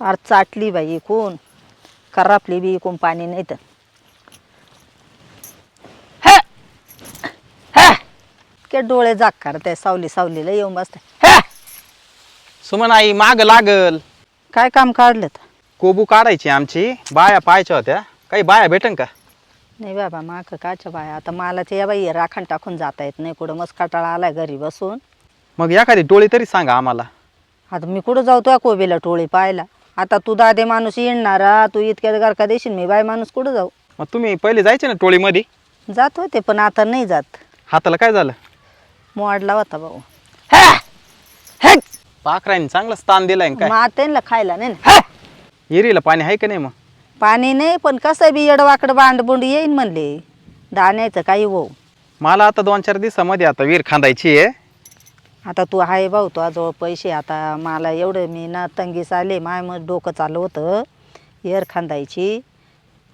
फार चाटली बाई कोण करापली बी कोण पाणी नाही तर. हे! हे! के डोळे जाग करते सावली सावलीला येऊन बसते. हे! सुमन आई माग लागल. काय काम काढलं तर कोबू काढायची आमची बाया पाहायच्या होत्या. काही बाया भेटन का? नाही बाबा माग काच्या बाय. आता मला ते या बाई राखण टाकून जाता येत नाही. कुठं मस्त कटाळा आलाय घरी बसून. मग एखादी टोळी तरी सांगा आम्हाला. आता मी कुठं जाऊ तुया कोबीला टोळी पाहायला? आता तू दादे माणूस येणारा तू इतक्यात गारका देशील मी बाय माणूस कुठं जाऊ? मग तुम्ही पहिले जायचे ना टोळीमध्ये? जात होते पण आता नाही जात. हाताला काय झालं? मोडला होता भाऊ. पाखरांनी चांगलं स्थान दिलाय काय? मग त्यांना खायला नाही ना? हिरीला पाणी आहे का नाही मग? पाणी नाही पण कसं बी येडवाकडं बांडबुंड येईन म्हणले. दाण्याचं काही हो मला आता दोन चार दिवसामध्ये आता विहीर खांदायची आहे. आता तू आहे भाऊ तुझ्याजवळ पैसे आता मला एवढं मी ना तंगीस आले माय मग डोकं चाललं होतं येर खांदायची.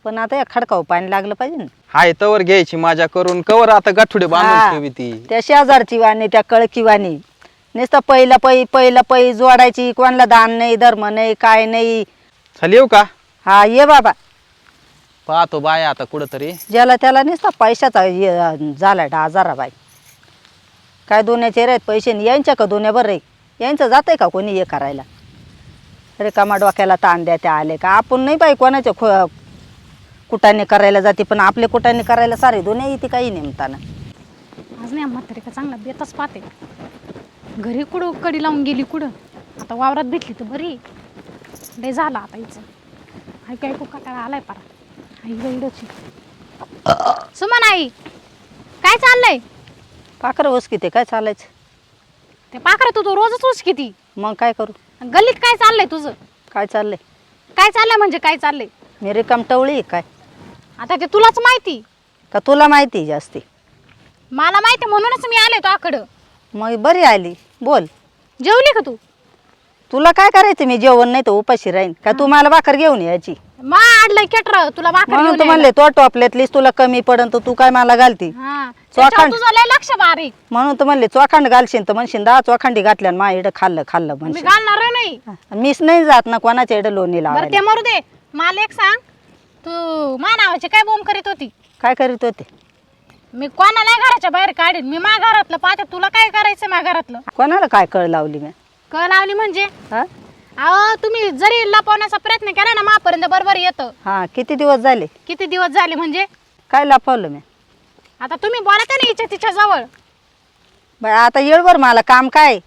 पण आता या खडकाव पाणी लागलं पाहिजे ना. हाय तवर घ्यायची माझ्या करून. कवर आता गाठुडे बांधून हा. ठेवी ती. त्या शेजारची वाणी त्या कळकी वाणी. नुसतं पहिलं पै पहिलं पै जोडायची. कोणाला दान नाही धर्म नाही काय नाही. चल येऊ का? हा ये बाबा. पाहतो बाया आता कुठंतरी. ज्याला त्याला नुसता पैशाचा हे झाला डाजारा बाई. काय दोन्याचे आहेत? पैसे नाही. यांच्या का दोन्या बरं रे यांचं जात आहे का कोणी हे करायला? रिकामा डोक्याला ताण द्या त्या आले का. आपण नाही बाई कोणाच्या खो कुटाने करायला जाते पण आपले कुटाने करायला सारे दोन्ही येते काही नेमताना. आज नाही म्हातारी का चांगला बेतच पाहते. घरी कुठं कडी लावून गेली कुठं? आता वावरात भेटली तर बरी. लय झाला आता हिचं. ऐकू ऐकू कटाळा आलाय पारा. आई गैडची सुमन आई काय चाललंय? पाखरं होस किती काय चालायचं? ते पाखरं तू तो रोजच उच किती मग काय करू? गल्लीत काय चाललंय तुझं? काय चाललंय? काय चाललंय म्हणजे काय चाललंय? मी रिकाम टवळी आहे काय? आता ते तुलाच माहिती. का तुला माहिती आहे जास्ती? मला माहिती म्हणूनच मी आले तो आकडं. मग बरी आली. बोल. जेवली का तू? तुला काय करायचं मी जेवण नाही तर उपाशी राहीन. का तू मला भाकर घेऊन यायची मा केटर तुला भाकर म्हणून घेऊन तर म्हणले यायला. तो टोपल्यातलीच तुला कमी पडन तर तू काय मला घालती? हा त्याच्यावर चोखंड. तुझं लय लक्ष बारीक म्हणून तर म्हणले चोखांड घालशील तर म्हणशील दहा चोखांडी घातल्या मा इकडं खाल्लं खाल्लं मी म्हणशील घालणार नाही. मीच नाही जात ना कोणाच्या इकडं लोणी बरं ते मरू दे. मला एक सांग तू मा नावाची काय बोंब करीत होती? काय करीत होते? मी कोणाला घराच्या बाहेर काढीन? मी मा घरातलं पाहते. तुला काय करायचं मा घरातलं? कोणाला काय कळ लावली मी? कळ लावली म्हणजे? हा? अहो तुम्ही जरी लपवण्याचा प्रयत्न केला ना मापर्यंत बरोबर येतं. हा किती दिवस झाले? किती दिवस झाले म्हणजे? काय लपवलं मी? आता तुम्ही बोलता ना हिच्या तिच्या जवळ. आता येळवर मला काम काय?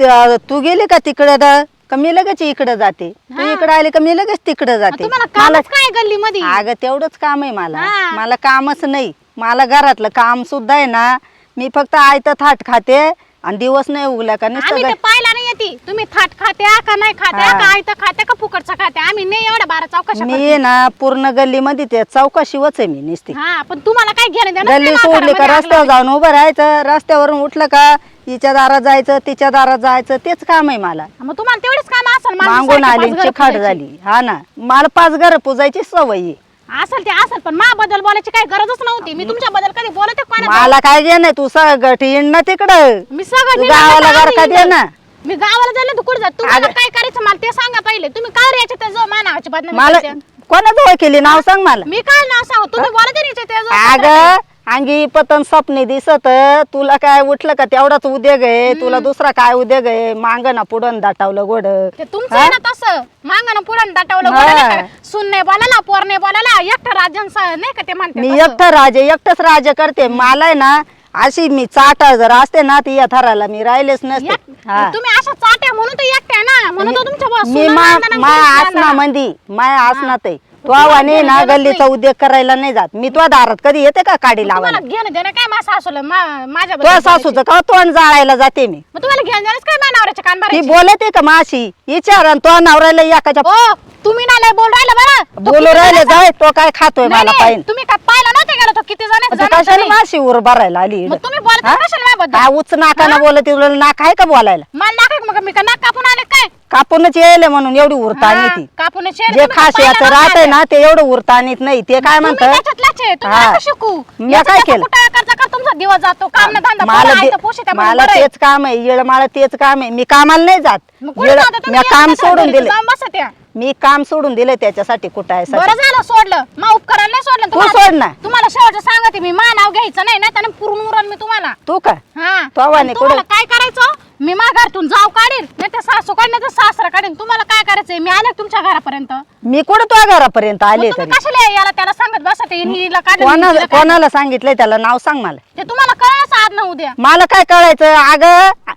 त- तू गेली का तिकडं द? का मी लगेच इकडं जाते? तू हा. इकडं आली का मी लगेच तिकडं जाते? तुम्हाला मला कामच काय गल्ली मध्ये अगं तेवढंच काम आहे मला. हा. मला कामच नाही. मला घरातलं काम सुद्धा आहे ना. मी फक्त आयतं थाट खाते. आणि दिवस नाही उगला का आम्ही नुसतं ते ग- पाहिला नाही येते तुम्ही थाट खात्या का नाही खात्या हा. का आयतं खात्या का फुकटचा खात्या आम्ही नाही एवढ्या बारा चौकशा मी करतो. ना पूर्ण गल्लीमध्ये ते चौकशीवच आहे मी नुसती हा पण तुम्हाला काय घेणं देणं गल्ली नाही सोडली का म्हाताऱ्यामध्ये रस्त्यावर. जाऊन उभं राहायचं रस्त्यावरून उठलं का हिच्या दारात जायचं तिच्या दारात जायचं तेच काम आहे मला मग तुम्हाला तेवढेच काम असेल मागून सारखी आली पाच घरं चिखाट पुजायची. झाली हा ना मला पाच घर पुजायची सवय आहे. असेल ते असेल पण मा बद्दल बोलायची काही गरजच नव्हती. मी तुमच्या बद्दल कधी बोलते मला काय घे नाही तू सगळं येण ना तिकडं. मी सगळं तू गावाला का दे ना. मी गावाला जायला तू कुठे जात तुम्हाला अगं- काय करायचं मला ते सांगा पहिले. तुम्ही काय रे याच्या त्या मा नावाची बदनामी मला करते? कोणाजवळ केली? नाव सांग मला. मी काय नाव सांगू. तुम्ही बोलते ना याच्या त्या अग अंगी पतन स्वप्ने दिसत तुला काय उठलं का तेवढाच उद्योग आहे तुला दुसरा काय उद्योग आहे? मांगना पुढं दाटावलं गोड. ते तुमचं आहे ना तसं. मांगानं पुरण दाटवलं हा. बोलायला काय? सून नाही बोलायला पोर नाही बोलायला एकटं राजन नाही का ते म्हणते मी. एकटं राजे एकटंच राज करते. मला आहे ना अशी मी चाट जर असते ना ती या थराला मी राहिलेच नसते. एक- हा. तुम्ही अशा चाट्या म्हणून तर एकट्या ना. म्हणून तर तुमच्या बा- मी सुना मा नांदणा माय आसना. मंदी माय आसनात आहे तो तुम्हाला ना गल्लीचा. उद्योग करायला नाही जात मी तुझ्या दारात कधी येते का काडी तुम्हाला लावायला घेणं देणं काय माझ्या सासूला मा- बोलायची. सासूचं का तोंड जाळायला जाते मी मग तुम्हाला घेणं देणंच काय माझ्या नवऱ्याच्या कान ती भरायची? बोलते का माशी विचार आणि तो नवऱ्याला एकाच्या ओ तुम्ही ना लय बोल राहिला बरं तो बोलू किती राहिले जणांचा- जाय तो काय खातोय नाही, मला नाही, पाहिजे तुम्ही काय पाहिलं नव्हते गेलो तो किती जण तू कशाला माशी उर भरायला आली मग तुम्ही बोलत हा? कशाला माझ्याबद्दल? काय उच नाकानं बोलत तुला नाक आहे का बोलायला मला नाका मग मी का नाक कापून आले काय कापूनच म्हणून एवढी उरता हा, ती कापून शेर जे तुम्ही खास याचं. ना ते एवढं उरता आणत नाही ते काय तुम्ही म्हणतं त्याच्यातलाच आहे, तुम्ही. नका शिकू मी याचं काय त्याचं केलं? कुटाळा करता का तुमचा दिवस जातो काम ना धंदा मला पोरं ते- आहेत, पोषित आहे म्हणून मला बरं आहे. तेच काम आहे येळ मला तेच काम आहे मी कामाला नाही जात मग कुठं येळ- जाता तुम्ही? मी काम सोडून घरी दिले जाऊन बसा त्या. मी काम सोडून दिले त्याच्यासाठी कुठं आहे बरं झालं सोडलं. मग उपकरण नाही सोडलं तू तुम्हाला- सोड ना. तुम्हाला शेवटचं सांगते मी. मा नाव घ्यायचं नाही ना त्याने पुरून उरण मी तुम्हाला. तू का? हा. आणि तुम्हाला कुठं? काय करायचं? मी माघारतून जाव काढीन नाही तर सासू काढ नाही तर सासरा काढीन. तुम्हाला काय करायचंय? मी आले तुमच्या घरापर्यंत. मग मी कुठं तुझ्या घरापर्यंत आले तुम्ही तरी कशाला याला त्याला सांगत बसा ते हिला काढलं कोणाला हिला काढलं. कोणाला सांगितलंय त्याला? नाव सांग मला. ते तुम्हाला कळलं आज ना उद्या. मला काय कळायचं? अगं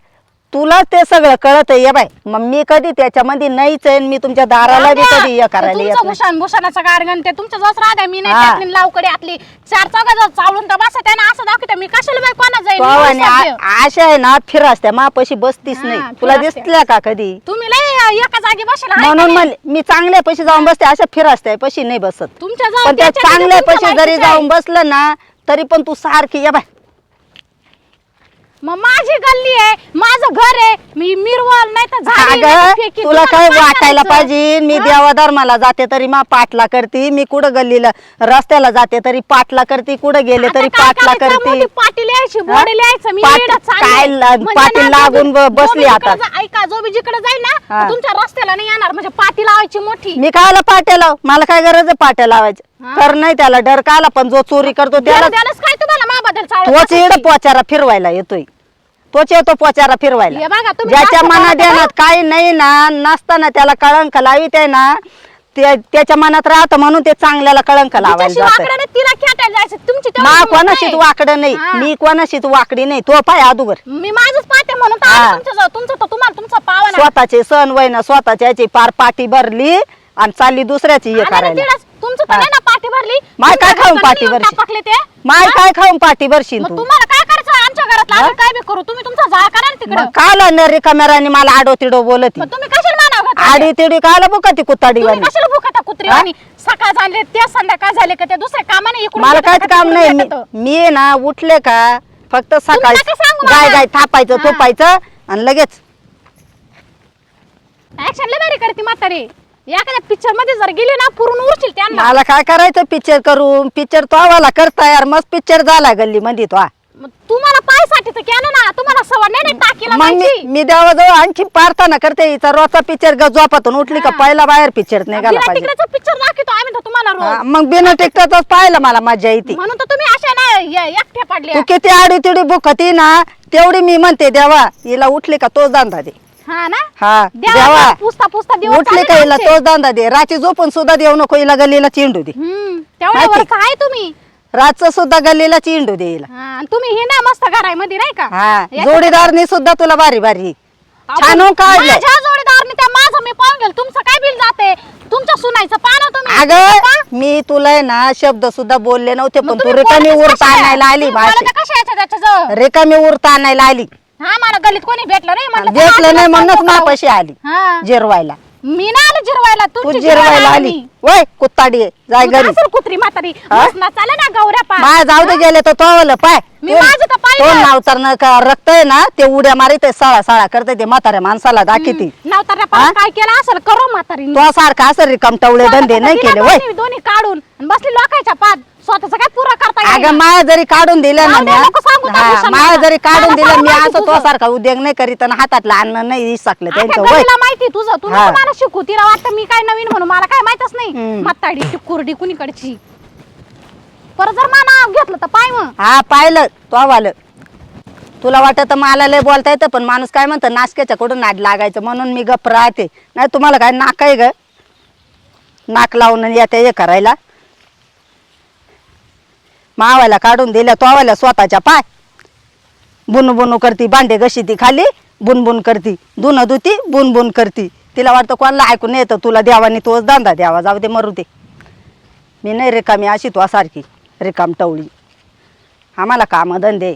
तुला ते सगळं कळत ये बाय मग मी कधी त्याच्यामध्ये नाहीच आहे आणि मी तुमच्या दाराला बी कधी हे करायला येत तुमचं नाही भूषण भूषणाचं गाडगण ते तुमच्या जवळ राहते मी नाही हा. त्यातली लावकडे आतली चार चौघा चावलून तर बसा त्यानं असं दाखवते मी कशाला बाई कोणा जाईल मी साध्य. आशा आहे ना फिरसत्या मापाशी बसतीस हा, नाही तुला. दिसल्या का कधी तुम्ही लय एका जागी बसेल का म्हणून नाही? म्हणले मी चांगल्या पैसे जाऊन बसते अशा फिरसत्या पैसे नाही बसत तुमच्या जवळ पण त्या त्याच्या तिथे चांगल्या तुमचं पैसे जरी. जाऊन बसलं ना तरी पण तू सारखी ये बाय मग माझी गल्ली आहे माझं घर आहे मी मिरवल नाही तर झाडी नाही तर अगं फेकी. तुला काय वाटायला करायचं? पाहिजे मी हा? देवाधर्माला जाते तरी मा पाटला करते मी कुठं गल्लीला रस्त्याला जाते तरी पाटला करते कुठं गेले आता तरी काय पाटला करायचं? करते मोठी पाटी लिहायची मी पाटी- इकडं चालले. काय ला- म्हणजे पाटी ना, लागून बी- बसली आता. जिकडं जा- ऐका जो बी जिकडे जाईल ना हा. तुमच्या रस्त्याला नाही येणार म्हणजे पाटी लावायची मोठी मी कायला पाट्या लाव मला काय गरज आहे पाट्या लावायची कर नाही त्याला डर काला पण जो चोरी करतो त्याला द्यायला- द्यायलाच काय तुम्हाला माबद्दल चावलं तोच? इड पोचारा फिरवायला येतोय तोच येतो पोचारा फिरवायला बघा, तुम्ही ज्याच्या मनात बोलता देण्यात काही नाही ना नसताना त्याला कळंक लावित आहे ना ते त्याच्या मनात राहतं म्हणून ते चांगल्याला कळंक लावायला तिच्याशी जात वाकडं नाही, तिला खेटायला जायचं तुमची तेवढी मा हिंमत कोणाशीच नाही. वाकडं नाही हा. मी कोणाशीच वाकडी नाही तो पाय अदुगर मी माझंच पाहते म्हणून तर हा. आले तुमच्या जवळ. तुमचं तर तुम्हाला तुमचा पावा ना स्वतःचे सण वय ना स्वतःच्या याची पार पाठी भरली आणि चालली दुसऱ्याची हे आलं ना करायला तिलाच. तुमचं तर हा. नाही ना पाठी भरली? माय काय खाऊन पाठी नेऊन भरशी? टापकले ते? माय काय खाऊन पाठी भरशील मग तू? तुम्हाला काय करायचं? आमच्या घरात काय बी करू? तुम्ही तुमचा जाळ करा ना तिकडं. मग काला न रिकाम्यारानी मला आडो तिडो बोलती मग तुम्ही कशाला मानाव घातलं? आडी तिडी काला बुका ती कुत्ताडी तुम्ही कशाला भुकता कुत्री हा? आणि सकाळ झाले ते संध्याकाळ झाले का ते दुसऱ्या कामाने इकडून मला येतं काहीच का काम तिकडून नाही? मी- मी आहे ना उठले का फक्त सकाळी नका सांगू गाय मला. गाय थापायचं हा. थोपायचं आणि लगेच. ऍक्शन लय भारी करते म्हातारी. एखाद्या पिक्चरमध्ये जर गेली ना पुरून उरशील त्यांना. मला काय करायचं पिक्चर करून? पिक्चर तो आवाला करता यार मस्त पिक्चर झाला गल्ली मध्ये तो. मग तुम्हाला पायसाठी तर केलं ना तुम्हाला सवड नाही ना टाकीला मग मी जायची. मी देवाजवळ आणखी प्रार्थना करते हिचा रोजचा पिक्चर झोपातून उठली का. पहिला बाहेर पिक्चर निघाला बिना पाहिजे. तिकडेचा पिक्चर दाखवतो आम्ही तर तुम्हाला हा, रोज मग बिना टिकटाच पाहिलं मला मजा येते. म्हणून तर तुम्ही अशा ना या- एकट्या पडल्या. तू किती आडी तिडी भुकती ना तेवढी मी म्हणते देवा हिला उठली का तोच दांदा दे. हा ना? हा देवा. देवा पुसता पुसता दिवस उठले का चालले हिला आमचे. तोच दांदा दे. रात्री झोपून सुद्धा देऊ नको हिला गल्लीला चिंडू दे. तेवढ्या माहिती? वरच आहे तुम्ही? रातचं सुद्धा गल्लीला चिंडू दे हिला. हा, आणि तुम्ही हे ना मस्त घरामध्ये नाही का? हा या- जोडीदारनी सुद्धा तुला बारी बारी छान हो काढलं. माझ्या जोडीदारनी त्या माझं मी पाहून गेल. तुमचं काय बिल जाते? तुमच्या सुनायचं पाहा तुम्ही. अगं मी तुला आहे ना शब्द सुद्धा बोलले नव्हते मग पण तू तुम्ही रिकामी बोलतेच उरता कशाला? आणायला आली तुम्ही कशा त्याच्याजवळ रिकामी उरता आणायला आली. हा मला गलीत कोणी भेटलं नाही म्हणलं भेटलं नाही म्हणूनच? मापाशी आली हा. जिरवायला. मी ना आले जिरवायला तू तुमची जिरवायला आली. मी. वय कुत्ताडी जाय तू घरी. असेल कुत्री म्हातारी. हा? ना चाले ना गौऱ्या पा माया जाऊ दे गेले तर तो पाय. मी माझं तर पाहिलं. तो नावतर का रक्त आहे ना ते उड्या मारित साळा साळा करते ते म्हाताऱ्या माणसाला दाखिती. नवताऱ्या हा? काय केलं असेल? करो म्हातारी तो सारखा असं रिकाम टवळे धंदे नाही केले वय. दोन्ही काढून. आणि बसली लोकांच्या पाद. स्वतःच काय पुरा करता येईना. अगं माया जरी काढून दिलं ना जाऊ दे, म्या नको सांगू त्या हा, भूषणाला. माया जरी काढून मला दिलं मी असं तो. सारखा उद्योग नाही करीत आणि हातातलं अन्न नाही सकलं त्यांचं वय. माहिती तुझं. तू हा. नको मला शिकू. तिला वाटतं मी काय नवीन म्हणून. मला काय माहितच नाही. हम्म. म्हाताडी ती कुरडी कुणीकडची? परत जर मा नाव घेतलं तर पाय मग. हा पाहिलं तो आलं तुला वाटत मला लय बोलता येतं पण माणूस काय म्हणतं नासक्याच्या कडून नाद लागायचं. म्हणून मी गप राहते. नाही तुम्हाला काय नाक आहे ग? नाक लावून येते हे करायला. मावायला काढून दिल्या तोवायला स्वतःच्या पाय. बुनू बुनू करती भांडे घशी ती खाली बुनबुन करती. दुन धुती बुनबुन करती. तिला वाटतं कोणाला ऐकून येतं तुला देवानी तोच दांदा द्यावा जाऊ दे मरू दे. मी नाही रिकामी अशी तो सारखी रिकाम टवळी. आम्हाला कामं धंदे